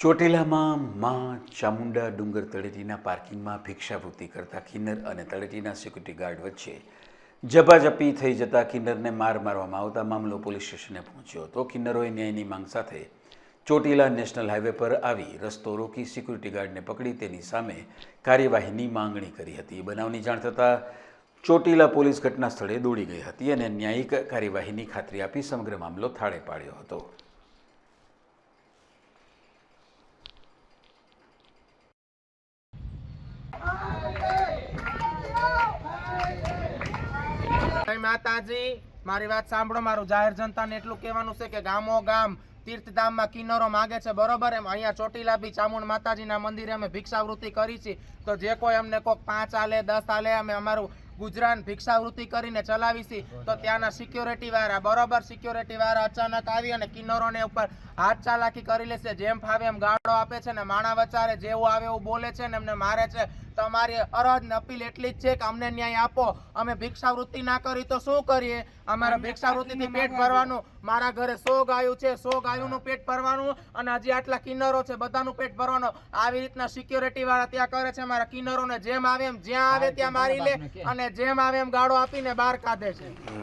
ચોટીલામાં માં ચામુંડા ડુંગર તળેટીના પાર્કિંગમાં ભિક્ષાવૃત્તિ કરતા કિન્નર અને તળેટીના સિક્યુરિટી ગાર્ડ વચ્ચે ઝપાઝપી થઈ જતા કિન્નરને માર મારવામાં આવતા મામલો પોલીસ સ્ટેશને પહોંચ્યો હતો. કિન્નરોએ ન્યાયની માંગ સાથે ચોટીલા નેશનલ હાઈવે પર આવી રસ્તો રોકી સિક્યુરિટી ગાર્ડને પકડી તેની સામે કાર્યવાહીની માંગણી કરી હતી. બનાવની જાણ થતાં ચોટીલા પોલીસ ઘટના સ્થળે દોડી ગઈ હતી અને ન્યાયિક કાર્યવાહીની ખાતરી આપી સમગ્ર મામલો થાળે પાડ્યો હતો. માતાજી, મારી વાત સાંભળો, મારું જાહેર જનતાને એટલું કહેવાનું છે કે ગામો ગામ, તીર્થધામમાં કિન્નરો માગે છે, બરોબર? એમ અહીંયા ચોટીલા બી ચામુંડ માતાજીના મંદિરે અમે ભિક્ષાવૃત્તિ કરી છે. તો જે કોઈ અમને કોઈક પાંચ આલે, દસ આલે, અમે અમારું ગુજરાન ભિક્ષાવૃત્તિ કરીને ચલાવીશી તો ત્યાંના સિક્યોરિટી વાળા બરોબર સિક્યોરિટી વાળા અચાનક આવી અને કિન્નરોને ઉપર હાથ ચાલાકી કરી લેશે જેમ ફાવે એમ ગાળો આપે છે ને માણા વચારે જેવું આવે એવું બોલે છે ને એમને મારે છે. તો અમારી અરજ ને અપીલ એટલી જ છે કે અમને ન્યાય આપો. અમે ભિક્ષાવૃત્તિ ના કરી તો શું કરીએ? અમારે ભિક્ષાવૃત્તિથી પેટ ભરવાનું મારા ઘરે સો ગાયું છે સો ગાયુંનું પેટ ભરવાનું અને હજી આટલા કિન્નરો છે બધાનું પેટ ભરવાનું. આવી રીતના સિક્યોરિટી વાળા ત્યાં કરે છે મારા કિન્નરોને જેમ આવે એમ જ્યાં આવે ત્યાં મારી લે અને જેમ આવે એમ ગાળો આપીને બહાર કાઢે છે.